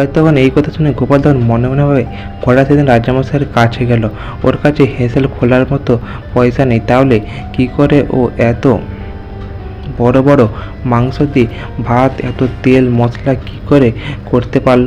হয়তো তখন এই কথা শুনে গোপাল তখন মনে মনে ভাবে ঘোড়া সেদিন রাজামশাইয়ের কাছে গেল। ওর কাছে হেসেল খোলার মতো পয়সা নেই, তাহলে কি করে ও এত বড় বড় মাংস দিয়ে ভাত, এত তেল, মশলা কি করে করতে পারল?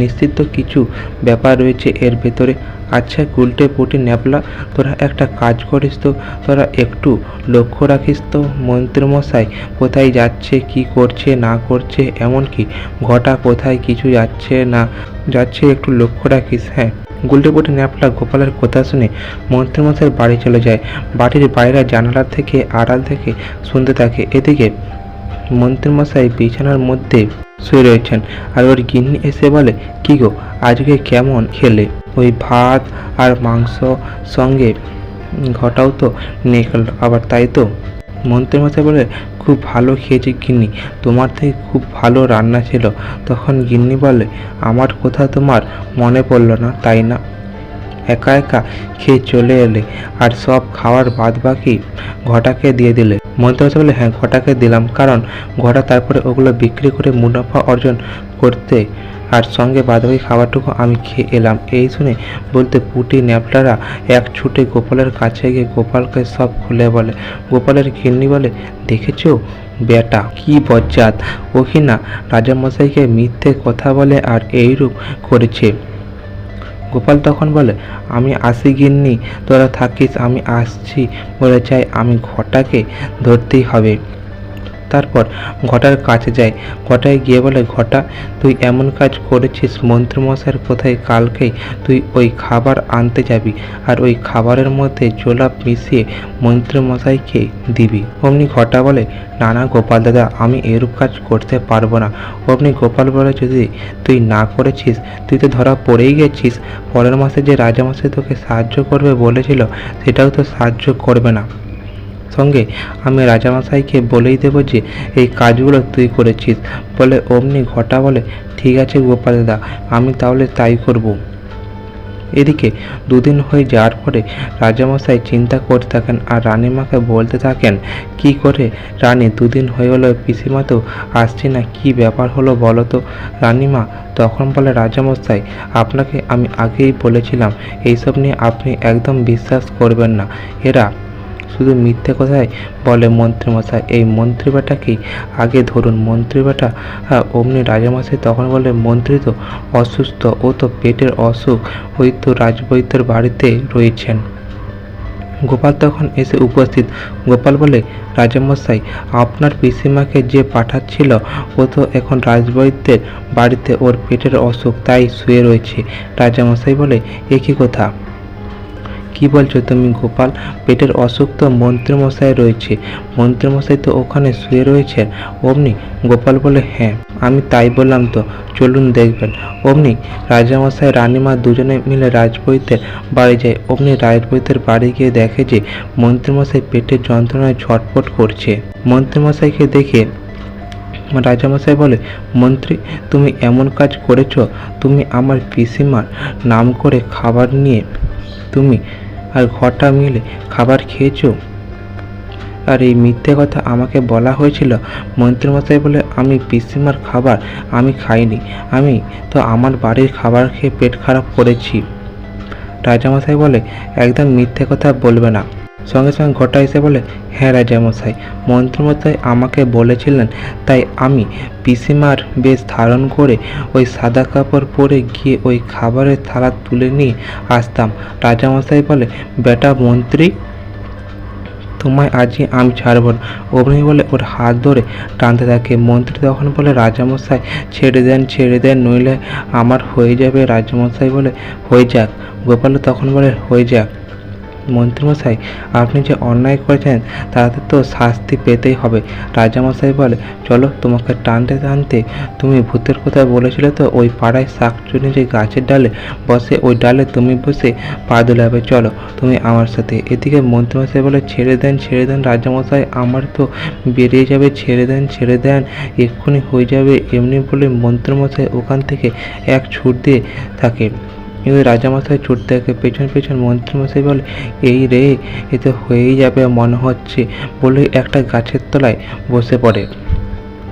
নিশ্চিত কিছু ব্যাপার রয়েছে এর ভেতরে। আচ্ছা গুলটে পুটি ন্যাপলা তোরা একটা কাজ করিস তো, তোরা একটু লক্ষ্য রাখিস তো, মন্ত্রীমশাই, কোথায় যাচ্ছে, কি করছে, না করছে, এমনকি ঘটা কোথায়, কিছু যাচ্ছে না, যাচ্ছে, একটু লক্ষ্য রাখিস হ্যাঁ। গুলটে পুটি ন্যাপলা গোপালের কথা শুনে মন্ত্রীমশাইয়ের বাড়ি চলে যায়। বাড়ির বাইরে জানালা থেকে, আড়াল থেকে শুনতে থাকে। এদিকে মন্ত্রীমশাই বিছানার মধ্যে শুয়ে রয়েছেন। আর ওর গিন্নি এসে বলে, কি গো, আজকে কেমন খেলে? ওই ভাত আর মাংস সঙ্গে ঘটাও তো নিয়ে গেল আবার তাই তো? মন্ত্রীমশাই বলে, খুব ভালো খেয়েছি গিন্নি, তোমার থেকে খুব ভালো রান্না ছিল। তখন গিন্নি বলে, আমার কথা তোমার মনে পড়ল না, তাই না? একা একা খেয়ে চলে এলে আর সব খাওয়ার বাদ বাকি ঘটাকে দিয়ে দিলে। মন্ত্রী বলে হ্যাঁ ঘটাকে দিলাম। কারণ ঘটা তারপরে ওগুলো বিক্রি করে মুনাফা অর্জন করতে আর সঙ্গে বাদবাকি খাবারটুকু আমি খেয়ে এলাম। এই শুনে বলতে পুটি ন্যাপলারা এক ছুটে গোপালের কাছে গিয়ে গোপালকে সব খুলে বলে। গোপালের গিন্নি বলে, দেখেছ? বেটা, কি বজ্জাত। ও কি না রাজামশাইকে মিথ্যে কথা বলে আর এইরূপ করেছে। গোপাল তখন বলে, আমি আসি গিন্নি তোরা থাকিস, আমি আসছি বলে চাই। আমি ঘটাকে ধরতেই হবে। তারপর ঘটার কাছে যায়। ঘটায় গিয়ে বলে, ঘটা, তুই এমন কাজ করেছিস মন্ত্রীমশাইয়ের কোথায় কালকেই তুই ওই খাবার আনতে যাবি আর ওই খাবারের মধ্যে জোলাপ মিশিয়ে মন্ত্রীমশাইকে দিবি। অমনি ঘটা বলে, না না গোপাল দাদা, আমি এরূপ কাজ করতে পারব না। অমনি গোপাল বলে, যদি তুই না করেছিস, তুই তো ধরা পড়েই গেছিস। পরের মাসে যে রাজামশাই তোকে সাহায্য করবে বলেছিল, সেটাও তো সাহায্য করবে না। সঙ্গে আমি রাজামশাইকে বলেই দেবো যে, এই কাজগুলো তুই করেছিস। বলে অমনি ঘটা বলে, ঠিক আছে গোপাল দাদা আমি তাহলে তাই করব। এদিকে দুদিন হয়ে যাওয়ার পরে রাজামশাই চিন্তা করতে থাকেন আর রানীমাকে বলতে থাকেন, কি করে রানী, দুদিন হয়ে গেলো, পিসিমা তো আসছে না, কি ব্যাপার হলো বলো তো? রানীমা তখন বলে, রাজামশাই, আপনাকে আমি আগেই বলেছিলাম, এইসব নিয়ে আপনি একদম বিশ্বাস করবেন না। এরা শুধু মিথ্যে কথাই বলে মন্ত্রীমশাই। এই মন্ত্রী বেটাকেই আগে ধরুন মন্ত্রী বেটা হ্যাঁ অমনি রাজামশাই তখন বলে, মন্ত্রী তো অসুস্থ, ও তো পেটের অসুখ, ওই তো রাজবৈদ্যের বাড়িতে রয়েছেন। গোপাল তখন এসে উপস্থিত। গোপাল বলে, রাজামশাই, আপনার পিসিমাকে যে পাঠাচ্ছিল, ও তো এখন রাজবৈদ্যের বাড়িতে ওর পেটের অসুখ, তাই শুয়ে রয়েছে। রাজামশাই বলে একই কথা? কি বলছো তুমি গোপাল? পেটের অসুখ তো মন্ত্রীমশাই রয়েছে। মন্ত্রীমশাই তো ওখানে শুয়ে রয়েছেন অমনি গোপাল বলে হ্যাঁ আমি তাই বললাম তো, চলুন দেখবেন। অমনি রাজামশাই, রানীমা দুজনে মিলে রাজবৈদ্যের বাড়ি যায়। অমনি রাজবৈদ্যের বাড়ি গিয়ে দেখে যে মন্ত্রীমশাই পেটের যন্ত্রণায় ছটফট করছে। মন্ত্রীমশাইকে দেখে রাজামশাই বলে, মন্ত্রী, তুমি এমন কাজ করেছ? তুমি আমার পিসিমার নাম করে খাবার নিয়ে তুমি আর ঘটা মিলে খাবার খেয়েছো? আর এই মিথ্যে কথা আমাকে বলা হয়েছিল মন্ত্রীমশাই বলে আমি পিসিমার খাবার আমি খাইনি। আমি তো আমার বাড়ির খাবার খেয়ে পেট খারাপ করেছি। রাজামশাই বলে, একদম মিথ্যে কথা বলবে না। সঙ্গে সঙ্গে ঘটা এসে বলে হ্যাঁ রাজামশাই মন্ত্রমশাই আমাকে বলেছিলেন। তাই আমি পিসিমার বেশ ধারণ করে ওই সাদা কাপড় পরে গিয়ে ওই খাবারের থালা তুলে নিয়ে আসতাম। রাজামশাই বলে, বেটা মন্ত্রী, তোমায় আজই আমি ছাড়ব না। অমনি বলে, ওর হাত ধরে টানতে থাকে। মন্ত্রী তখন বলে রাজামশাই ছেড়ে দেন ছেড়ে দেন, নইলে আমার হয়ে যাবে। রাজামশাই বলে, হয়ে যাক। গোপাল তখন বলে, হয়ে যাক। মন্ত্রীমশাই, আপনি যে অন্যায় করেছেন, তাতে তো শাস্তি পেতেই হবে। রাজামশাই বলে, চলো তোমাকে টানতে টানতে, তুমি ভূতের কথা বলেছিলে তো, ওই পাড়ায় শাকচুনি যে গাছের ডালে বসে, ওই ডালে তুমি বসে পা দুলাবে, চলো, তুমি আমার সাথে। এদিকে মন্ত্রীমশাই বলে, ছেড়ে দেন ছেড়ে দেন রাজামশাই, আমার তো বেরিয়ে যাবে, ছেড়ে দেন ছেড়ে দেন, এক্ষুনি হয়ে যাবে। এমনি বলে মন্ত্রীমশাই ওখান থেকে এক ছুট দিয়ে থাকে। কিন্তু রাজামশাই ছুটতে থাকে পেছন পেছন মন্ত্রীমশাই বলে, এই রে এতে হয়েই যাবে মনে হচ্ছে। বলে একটা গাছের তলায় বসে পড়ে।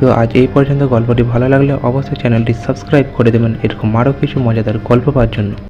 তো আজ এই পর্যন্ত গল্পটি ভালো লাগলে অবশ্যই চ্যানেলটি সাবস্ক্রাইব করে দেবেন। এরকম আরও কিছু মজাদার গল্প পাওয়ার জন্য।